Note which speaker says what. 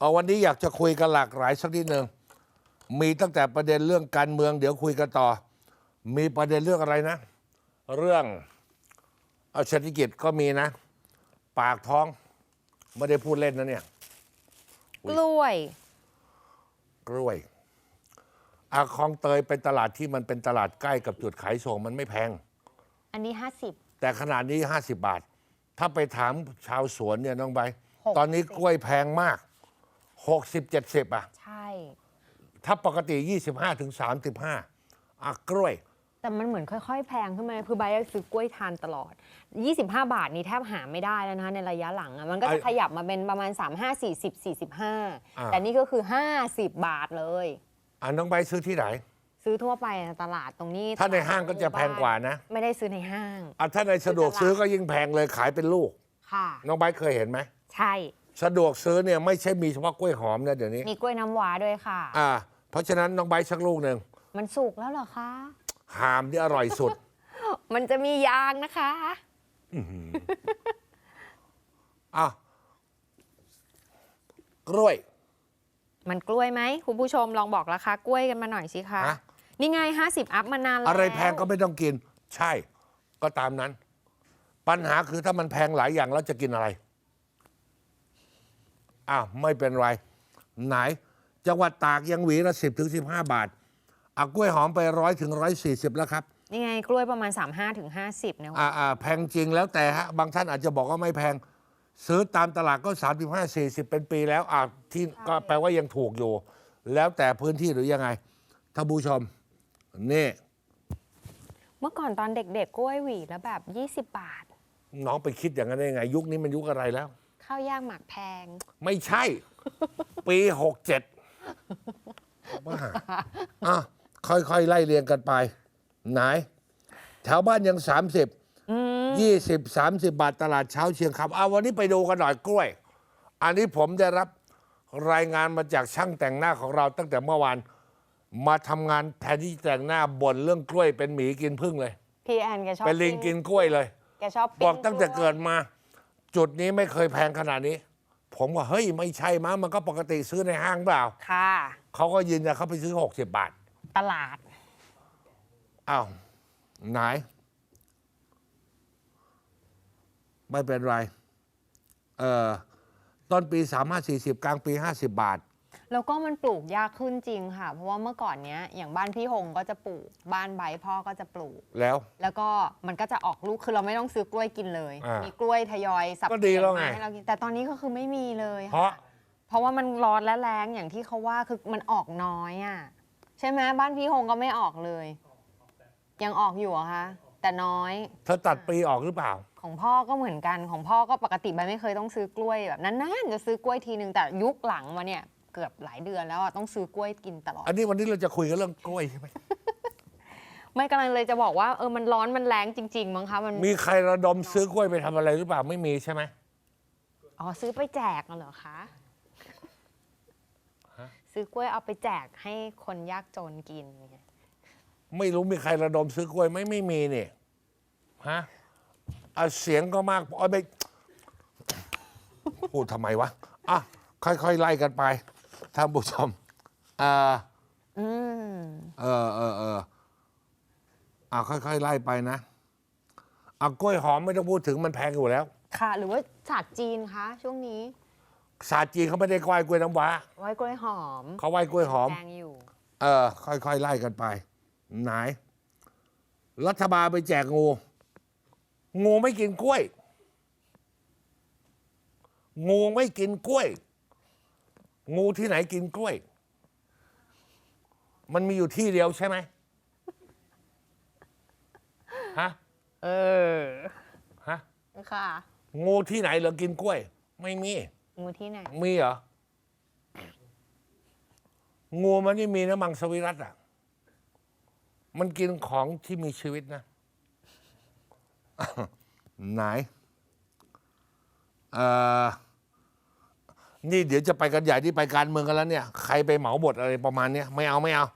Speaker 1: เอาวันนี้อยากจะคุยกันหลากหลายสักนิดหนึ่งมีตั้งแต่ประเด็นเรื่องการเมือง เดี๋ยวคุยกันต่อ มีประเด็นเรื่องอะไรนะ เรื่องเอาเศรษฐกิจก็มีนะ ปากท้องไม่ได้พูดเล่นนะเนี่ย
Speaker 2: กล้วย
Speaker 1: กล้วยอาคลองเตยเป็นตลาดที่มันเป็นตลาดใกล้กับจุดขายส่งมันไม่แพง
Speaker 2: อันนี้ 50
Speaker 1: แต่ขนาดนี้ 50 บาท ถ้าไปถามชาวสวนเนี่ยน้องใบ
Speaker 2: หกสิบ
Speaker 1: ตอนนี้กล้วยแพงมาก 60 70อะ
Speaker 2: ใช่
Speaker 1: ถ้าปกติ 25ถึง35อะกล้วย
Speaker 2: แต่มันเหมือนค่อยๆ แพงขึ้นมา คือใบร์ทซื้อกล้วยทานตลอด 25 บาทนี้แทบหาไม่ได้แล้วนะคะในระยะหลังอะมันก็จะ
Speaker 1: ไอ้
Speaker 2: ขยับมาเป็นประมาณ 35 40
Speaker 1: อ่า
Speaker 2: 45แต่นี่ก็คือ 50 บาทเลย
Speaker 1: อะน้องใบซื้อที่ไหน
Speaker 2: ซื้อทั่วไปในตลาดตรงนี้
Speaker 1: ถ้าในห้างก็จะแพงกว่านะ
Speaker 2: ไม่ได้ซื้อในห้าง
Speaker 1: อะถ้าในสะดวกซื้อก็ยิ่งแพงเลยขายเป็นลูก
Speaker 2: ค่ะ
Speaker 1: น้องใบเคยเห็นไหม
Speaker 2: ใช่
Speaker 1: สะดวกซื้อเนี่ยไม่ใช่มีเฉพาะกล้วยหอมนะเดี๋ยวนี้
Speaker 2: มีกล้วยน้ำว้าด้วยค่ะ
Speaker 1: อ่า เพราะฉะนั้นน้องใบสักลูกหนึ่ง
Speaker 2: มันสุกแล้วเหรอคะ
Speaker 1: หามที่อร่อยสุด
Speaker 2: มันจะมียางนะคะ
Speaker 1: อะกล้วย
Speaker 2: มันกล้วยไหมคุณผู้ชมลองบอกราคากล้วยกันมาหน่อยสิคะ
Speaker 1: ฮะ
Speaker 2: นี่ไง 50 อัพมานานแล้ว
Speaker 1: อะไรแพงก็ไม่ต้องกิน ใช่ ก็ตามนั้น ปัญหาคือถ้ามันแพงหลายอย่างแล้วจะกินอะไร อ้าวไม่เป็นไร ไหน จังหวัดตากยังหวีละสิบถึงสิบห้าบาทอะกล้วยหอมไปร้อยถึงร้อยสี่สิบแล้วครับ
Speaker 2: นี่ไงกล้วยประมาณ 35ถึง50นะ
Speaker 1: อ่าอ่าแพงจริงแล้วแต่ฮะบางท่านอาจจะบอกว่าไม่แพง ซื้อตามตลาดก็สามสิบห้าสี่สิบเป็นปีแล้วอ่าที่ก็แปลว่ายังถูกอยู่ แล้วแต่พื้นที่หรือยังไงท่านผู้ชม นี่
Speaker 2: เมื่อก่อนตอนเด็กๆกล้วยหวีแล้วแบบ 20 บาท
Speaker 1: น้องไปคิดอย่างนั้นได้ยังไง ยุคนี้มันยุคอะไรแล้ว
Speaker 2: ข้าวยากหมักแพง
Speaker 1: ไม่ใช่ ปีหกเจ็ดบ้าอะค่อยๆ ไล่เรียงกันไป ไหนแถวบ้านยัง30 20 30บาทตลาดเช้าเชียงคำเอาวันนี้ไปดูกันหน่อยกล้วย อันนี้ผมได้รับรายงานมาจากช่างแต่งหน้าของเราตั้งแต่เมื่อวาน มาทำงานแทนที่จะแต่งหน้าบ่นเรื่องกล้วยเป็นหมีกินพึ่งเลย
Speaker 2: พี่แอนแกชอบ
Speaker 1: เป็นลิงกินกล้วยเลย
Speaker 2: แกชอบปิ้
Speaker 1: บอกตั้งแต่
Speaker 2: ล้วย
Speaker 1: เกิดมา จุดนี้ไม่เคยแพงขนาดนี้ ผมว่าเฮ้ยไม่ใช่มั้งมันก็ปกติซื้อในห้างเปล่า
Speaker 2: ค่ะ
Speaker 1: เขาก็ยืนยันเขาไปซื้อ 60 บาท
Speaker 2: ตลาด
Speaker 1: อ้าวไหน ไม่เป็นไร เออต้นปี 3540 กลางปี 50 บาท
Speaker 2: แล้วก็มันปลูกยากขึ้นจริงค่ะ เพราะว่าเมื่อก่อนเนี้ยอย่างบ้านพี่หงก็จะปลูก บ้านใบร์ทพ่อก็จะปลูก
Speaker 1: แล้ว
Speaker 2: แล้วก็มันก็จะออกลูกคือเราไม่ต้องซื้อกล้วยกินเลย
Speaker 1: อ่ามี
Speaker 2: มีกล้วยทยอยสับ
Speaker 1: ก็ดีแล้วไง
Speaker 2: เปยนมาให้เรากินแต่ตอนนี้ก็คือไม่มีเลย
Speaker 1: เพราะ
Speaker 2: ค่ะ เพราะว่ามันร้อนและแรงอย่างที่เขาว่าคือมันออกน้อยอะใช่ไหมบ้านพี่หงก็ไม่ออกเลย ยังออกอยู่เหรอะคะแต่น้อย
Speaker 1: เธอตัดปีออกหรือเปล่า
Speaker 2: ของพ่อก็เหมือนกันของพ่อก็ปกติใบไม่เคยต้องซื้อกล้วยแบบนั้นๆจะซื้อกล้วยทีนึงแต่ยุคหลังมาเนี่ย เกือบหลายเดือนแล้วอะต้องซื้อกล้วยกินตลอด
Speaker 1: อันนี้วันนี้เราจะคุยกันเรื่องกล้วยใช่ไหม
Speaker 2: ไม่กำลังเลยจะบอกว่าเออมันร้อนมันแรงจริง ๆมั้งคะมัน
Speaker 1: มีใครระดมซื้อกล้วยไปทำอะไรหรือเปล่าไม่มีใช่ไหม
Speaker 2: อ๋อซื้อไปแจกเหรอคะซื้อกล้วยเอาไปแจกให้คนยากจนกินไง
Speaker 1: ไม่รู้มีใครระดมซื้อกล้วยไหมไม่มีนี่ฮะอะเสียงก็มากโอ้ยไม่พูดทำไมวะอะค่อยๆไล่กันไป ท่านผู้ชมอ่า
Speaker 2: อืม
Speaker 1: เออเออเอออะค่อยๆไล่ไปนะอะกล้วยหอมไม่ต้องพูดถึงมันแพงอยู่แล้ว
Speaker 2: ค่ะ หรือว่าศาสตร์จีนคะช่วงนี้
Speaker 1: ศาสตร์จีนเขาไม่ได้ไหว้กล้วยน้ำว้า
Speaker 2: ไว้กล้วยหอม
Speaker 1: เขาไหว้กล้วยหอม
Speaker 2: แดงอยู่
Speaker 1: เออ ค่อยๆไล่กันไป ไหน รัฐบาลไปแจกงู งูไม่กินกล้วย งูไม่กินกล้วย งูที่ไหนกินกล้วย มันมีอยู่ที่เดียวใช่ไหมฮะ
Speaker 2: เออ
Speaker 1: ฮะ
Speaker 2: ค่ะ
Speaker 1: งูที่ไหนเหรอกินกล้วย ไม่มี
Speaker 2: งูที่ไหน
Speaker 1: มีเหรอ งูมันไม่มีนะมังสวิรัตอะ มันกินของที่มีชีวิตนะ ไหน เอ่อ นี่เดี๋ยวจะไปกันใหญ่ที่ไปการเมืองกันแล้วเนี่ย ใครไปเหมาบทอะไรประมาณเนี้ยไม่เอาไม่เอา